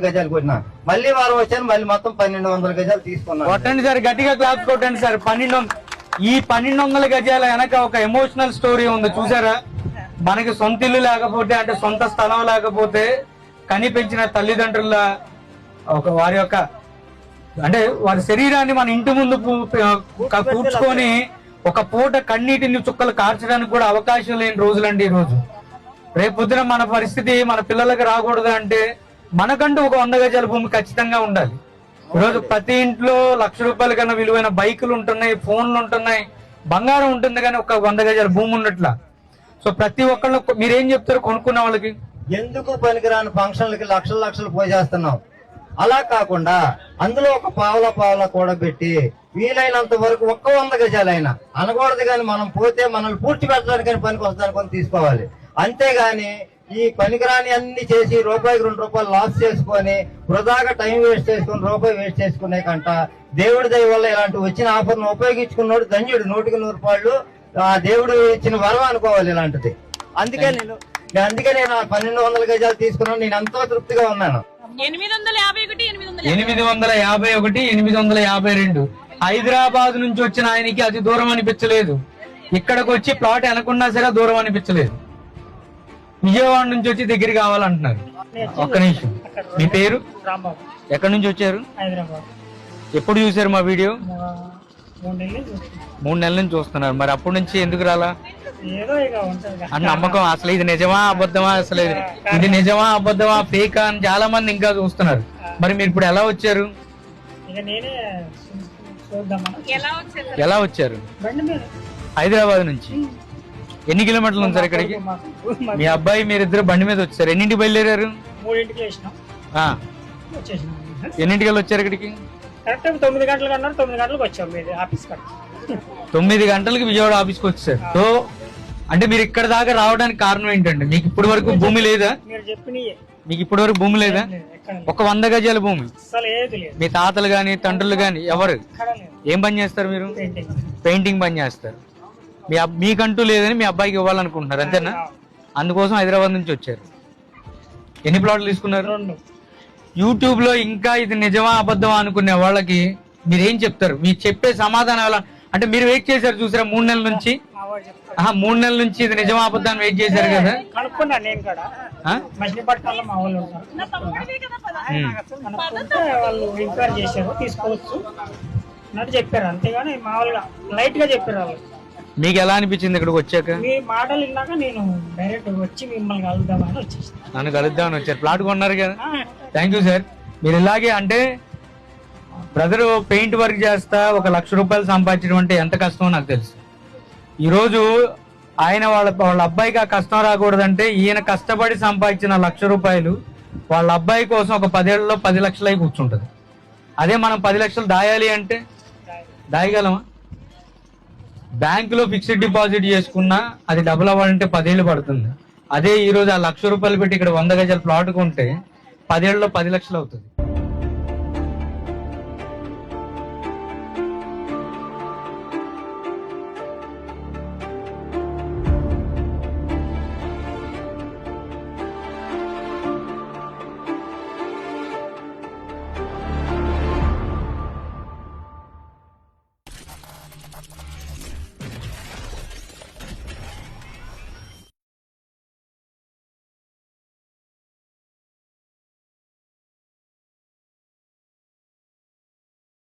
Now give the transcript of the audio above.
గజాలు కొట్టినా. మళ్ళీ వారం వచ్చాను మళ్ళీ మొత్తం పన్నెండు వందల గజాలు తీసుకున్నాను. కొట్టండి సార్ గట్టిగా క్లాస్ కొట్టండి సార్. పన్నెండు ఈ పన్నెండు వందల గజాల వెనక ఒక ఎమోషనల్ స్టోరీ ఉంది. చూసారా? మనకి సొంత ఇల్లు లేకపోతే అంటే సొంత స్థలం లేకపోతే కనిపించిన తల్లిదండ్రుల ఒక వారి యొక్క అంటే వారి శరీరాన్ని మన ఇంటి ముందు కూర్చుకొని ఒక పూట కన్నీటిని చుక్కలు కార్చడానికి కూడా అవకాశం లేని రోజులండి ఈ రోజు. రేపు పొద్దున మన పరిస్థితి మన పిల్లలకు రాకూడదు అంటే మనకంటూ ఒక వంద గజాల భూమి ఖచ్చితంగా ఉండాలి. ఈరోజు ప్రతి ఇంట్లో లక్ష రూపాయల కన్నా విలువైన బైకులు ఉంటున్నాయి ఫోన్లు ఉంటున్నాయి బంగారం ఉంటుంది కానీ ఒక వంద గజాల భూమి ఉన్నట్ల. సో ప్రతి ఒక్కళ్ళు మీరేం చెప్తారు కొనుక్కున్న వాళ్ళకి? ఎందుకు పనికిరాని ఫంక్షన్లకి లక్షలు లక్షలు పోజేస్తున్నాం అలా కాకుండా అందులో ఒక పావుల పావుల కూడా పెట్టి వీలైనంత వరకు ఒక్క వంద గజాలైనా అనకూడదు కానీ మనం పోతే మనల్ని పూర్తి పెట్టడానికి పనికి వస్తానికి కొని తీసుకోవాలి. అంతేగాని ఈ పనికిరాని అన్ని చేసి రూపాయికి రెండు రూపాయలు లాస్ చేసుకొని వృధాగా టైం వేస్ట్ చేసుకొని రూపాయి వేస్ట్ చేసుకునే కంట దేవుడి దయ వల్ల ఇలాంటి వచ్చిన ఆఫర్ను ఉపయోగించుకున్నాడు ధన్యుడు. నూటికి నూరు రూపాయలు ఆ దేవుడు ఇచ్చిన వరం అనుకోవాలి ఇలాంటిది. అందుకే నేను నేను అందుకే నేను ఆ పన్నెండు వందల గజాలు తీసుకున్నాను. నేను ఎంతో తృప్తిగా ఉన్నాను. ఎనిమిది వందల యాభై ఒకటి ఎనిమిది వందల ఎనిమిది వందల యాభై ఒకటి ఎనిమిది వందల యాభై రెండు. హైదరాబాద్ నుంచి వచ్చిన ఆయనకి అది దూరం అనిపించలేదు. ఇక్కడికి వచ్చి ప్లాట్ వెనకున్నా సరే దూరం అనిపించలేదు. విజయవాడ నుంచి వచ్చి దగ్గర కావాలంటున్నారు. ఒక్క నిమిషం. మీ పేరు? ఎక్కడి నుంచి వచ్చారు? ఎప్పుడు చూసారు మా వీడియో? మూడు నెలల నుంచి చూస్తున్నారు. మరి అప్పటి నుంచి ఎందుకు రాలా? ఏదో అని నమ్మకం అసలు ఇది నిజమా అబద్ధమా? అసలు ఇది ఇది నిజమా అబద్ధమా? ఫేక్ అని చాలా మంది ఇంకా చూస్తున్నారు. మరి మీరు ఇప్పుడు ఎలా వచ్చారు? ఎలా వచ్చారు? హైదరాబాద్ నుంచి. ఎన్ని కిలోమీటర్లు ఉంది సార్ ఇక్కడికి? మీ అబ్బాయి మీరిద్దరు బండి మీద వచ్చారు. ఎన్నింటికి బయలుదేరారు? ఎన్నింటికి వచ్చారు ఇక్కడికి? తొమ్మిది గంటలకు అన్నారు తొమ్మిది గంటలకు వచ్చాం మీది ఆఫీస్ తొమ్మిది గంటలకి విజయవాడ ఆఫీస్కి వచ్చారు. సో అంటే మీరు ఇక్కడ దాకా రావడానికి కారణం ఏంటండి? మీకు ఇప్పటి వరకు భూమి లేదా? మీకు ఇప్పటి వరకు భూమి లేదా. ఒక వంద గజాల భూమి. మీ తాతలు గాని తండ్రులు గాని ఎవరు? ఏం పని చేస్తారు మీరు? పెయింటింగ్ పని చేస్తారు. మీ అబ్- మీకంటూ లేదని మీ అబ్బాయికి ఇవ్వాలనుకుంటున్నారు అంతేనా? అందుకోసం హైదరాబాద్ నుంచి వచ్చారు. ఎన్ని ప్లాట్లు తీసుకున్నారు? రెండు. యూట్యూబ్లో ఇంకా ఇది నిజమా అబద్ధమా అనుకునే వాళ్ళకి మీరు ఏం చెప్తారు? మీరు చెప్పే సమాధానం ఎలా? అంటే మీరు వెయిట్ చేశారు చూసారా మూడు నెలల నుంచి? మూడు నెలల నుంచి ఇది నిజమా అబద్ధాన్ని వెయిట్ చేశారు కదా? వాళ్ళు చేశారు తీసుకోవచ్చు. చెప్పారు అంతేగాని మామూలుగా లైట్గా చెప్పారు వాళ్ళు. మీకు ఎలా అనిపించింది ఇక్కడికి వచ్చాక? మీ మాటలు విన్నాక నేను డైరెక్ట్ వచ్చి మిమ్మల్ని కలుద్దామని వచ్చేసి నన్ను కలుద్దామని వచ్చారు. ప్లాట్ కొన్నారు కదా. థ్యాంక్ యూ సార్ మీరు ఇలాగే అంటే బ్రదర్ పెయింట్ వర్క్ చేస్తా ఒక లక్ష రూపాయలు సంపాదించడం అంటే ఎంత కష్టమో నాకు తెలుసు. ఈరోజు ఆయన వాళ్ళ వాళ్ళ అబ్బాయికి ఆ కష్టం రాకూడదంటే ఈయన కష్టపడి సంపాదించిన లక్ష రూపాయలు వాళ్ళ అబ్బాయి కోసం ఒక పదేళ్ళలో పది లక్షలు కూర్చుంటది. అదే మనం పది లక్షలు దాయాలి అంటే? దాయగలమా? బ్యాంక్లో ఫిక్స్డ్ డిపాజిట్ చేసుకున్నా అది డబుల్ అవ్వాలంటే పదేళ్ళు పడుతుంది. అదే ఈ రోజు ఆ లక్ష రూపాయలు పెట్టి ఇక్కడ వంద గజాల ప్లాట్ కొంటే పదేళ్ళలో పది లక్షలు అవుతుంది.